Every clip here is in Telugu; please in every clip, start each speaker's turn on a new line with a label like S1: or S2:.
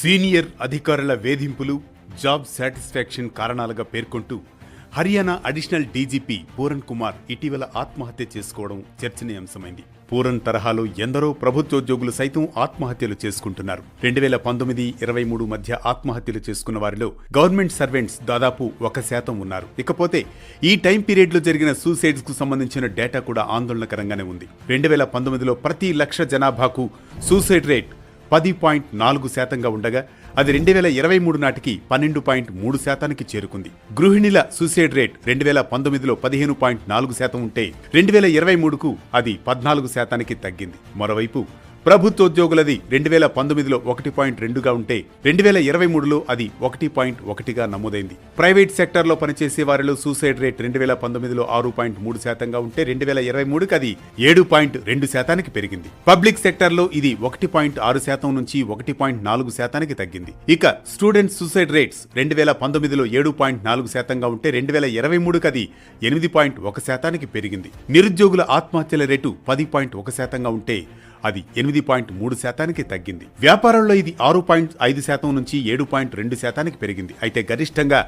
S1: సీనియర్ అధికారుల వేధింపులు జాబ్ సాటిస్ఫాక్షన్ కారణాలుగా పేర్కొంటూ హర్యానా అడిషనల్ డీజీపీ పూరన్ కుమార్ ఇటీవల ఆత్మహత్య చేసుకోవడం చర్చనీయాంశమైంది. పూరన్ తరహాలో ఎందరో ప్రభుత్వోద్యోగులు సైతం ఆత్మహత్యలు చేసుకుంటున్నారు. రెండు వేల పంతొమ్మిది ఇరవై మూడు మధ్య ఆత్మహత్యలు చేసుకున్న వారిలో గవర్నమెంట్ సర్వెంట్స్ దాదాపు ఒక శాతం ఉన్నారు. ఇకపోతే ఈ టైం పీరియడ్లో జరిగిన సూసైడ్స్కు సంబంధించిన డేటా కూడా ఆందోళనకరంగానే ఉంది. రెండు వేల పంతొమ్మిదిలో ప్రతి లక్ష జనాభాకు సూసైడ్ రేట్ పది పాయింట్ నాలుగు శాతంగా ఉండగా అది రెండు వేల ఇరవై మూడు నాటికి పన్నెండు పాయింట్ మూడు శాతానికి చేరుకుంది. గృహిణుల సూసైడ్ రేట్ రెండు వేల పంతొమ్మిదిలో పదిహేను పాయింట్ నాలుగు శాతం ఉంటే రెండు వేల ఇరవై మూడుకు అది పద్నాలుగు శాతానికి తగ్గింది. మరోవైపు ప్రభుత్వోద్యోగులది రెండు వేల పంతొమ్మిదిలో ఒకటి పాయింట్ రెండుగా ఉంటే రెండు వేల ఇరవై మూడులో అది ఒకటి పాయింట్ ఒకటిగా నమోదైంది. ప్రైవేట్ సెక్టార్లో పనిచేసే వారిలో సూసైడ్ రేట్ రెండు వేల పంతొమ్మిదిలో ఆరు పాయింట్ మూడు శాతంగా ఉంటే రెండు వేల ఇరవై మూడుకి అది ఏడు పాయింట్ రెండు శాతానికి పెరిగింది. పబ్లిక్ సెక్టార్లో ఇది ఒకటి పాయింట్ ఆరు శాతం నుంచి ఒకటి పాయింట్ నాలుగు శాతానికి తగ్గింది. ఇక స్టూడెంట్ సూసైడ్ రేట్స్ రెండు వేల పంతొమ్మిదిలో ఏడు పాయింట్ నాలుగు శాతంగా ఉంటే రెండు వేల ఇరవై మూడుకి అది ఎనిమిది పాయింట్ ఒక శాతానికి పెరిగింది. నిరుద్యోగుల ఆత్మహత్యల రేటు పది పాయింట్ ఒక శాతంగా ఉంటే అది ఎనిమిది పాయింట్ మూడు శాతానికి తగ్గింది. వ్యాపారంలో ఇది ఆరు పాయింట్ ఐదు శాతం నుంచి ఏడు పాయింట్ రెండు శాతానికి పెరిగింది. అయితే గరిష్టంగా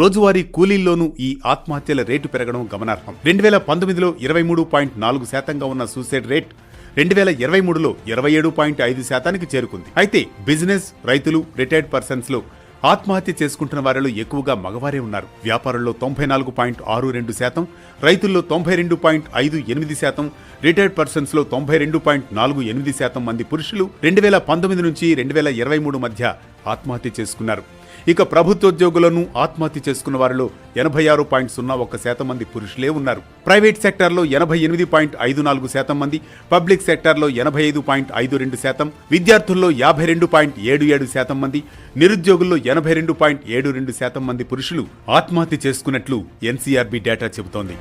S1: రోజువారీ కూలీల్లోనూ ఈ ఆత్మహత్యల రేటు పెరగడం గమనార్హం. రెండు వేల పంతొమ్మిదిలో ఇరవై మూడు పాయింట్ నాలుగు శాతంగా ఉన్న సూసైడ్ రేట్ రెండు వేల ఇరవై మూడులో ఇరవై ఏడు పాయింట్ ఐదు శాతానికి చేరుకుంది. అయితే బిజినెస్ రైతులు రిటైర్డ్ పర్సన్స్లో ఆత్మహత్య చేసుకుంటున్న వారిలో ఎక్కువగా మగవారే ఉన్నారు. వ్యాపారంలో తొంభై నాలుగు పాయింట్ ఆరు రెండు శాతం రైతుల్లో తొంభై రెండు పాయింట్ ఐదు ఎనిమిది శాతం రిటైర్డ్ పర్సన్స్లో తొంభై రెండు పాయింట్ నాలుగు ఎనిమిది శాతం మంది పురుషులు రెండు వేల పంతొమ్మిది నుంచి రెండు వేల ఇరవై మూడు మధ్య ఆత్మహత్య చేసుకున్నారు. ఇక ప్రభుత్వోద్యోగులను ఆత్మహత్య చేసుకున్న వారిలో ఎనభై ఆరు పాయింట్ సున్నా ఒక్క శాతం మంది పురుషులే ఉన్నారు. ప్రైవేట్ సెక్టార్లో ఎనభై ఎనిమిది పాయింట్ ఐదు నాలుగు శాతం మంది పబ్లిక్ సెక్టార్లో ఎనభై ఐదు పాయింట్ ఐదు రెండు శాతం విద్యార్థుల్లో యాభై రెండు పాయింట్ ఏడు ఏడు శాతం మంది నిరుద్యోగుల్లో ఎనభై రెండు పాయింట్ ఏడు రెండు శాతం మంది పురుషులు ఆత్మహత్య చేసుకున్నట్లు ఎన్సీఆర్బీ డేటా చెబుతోంది.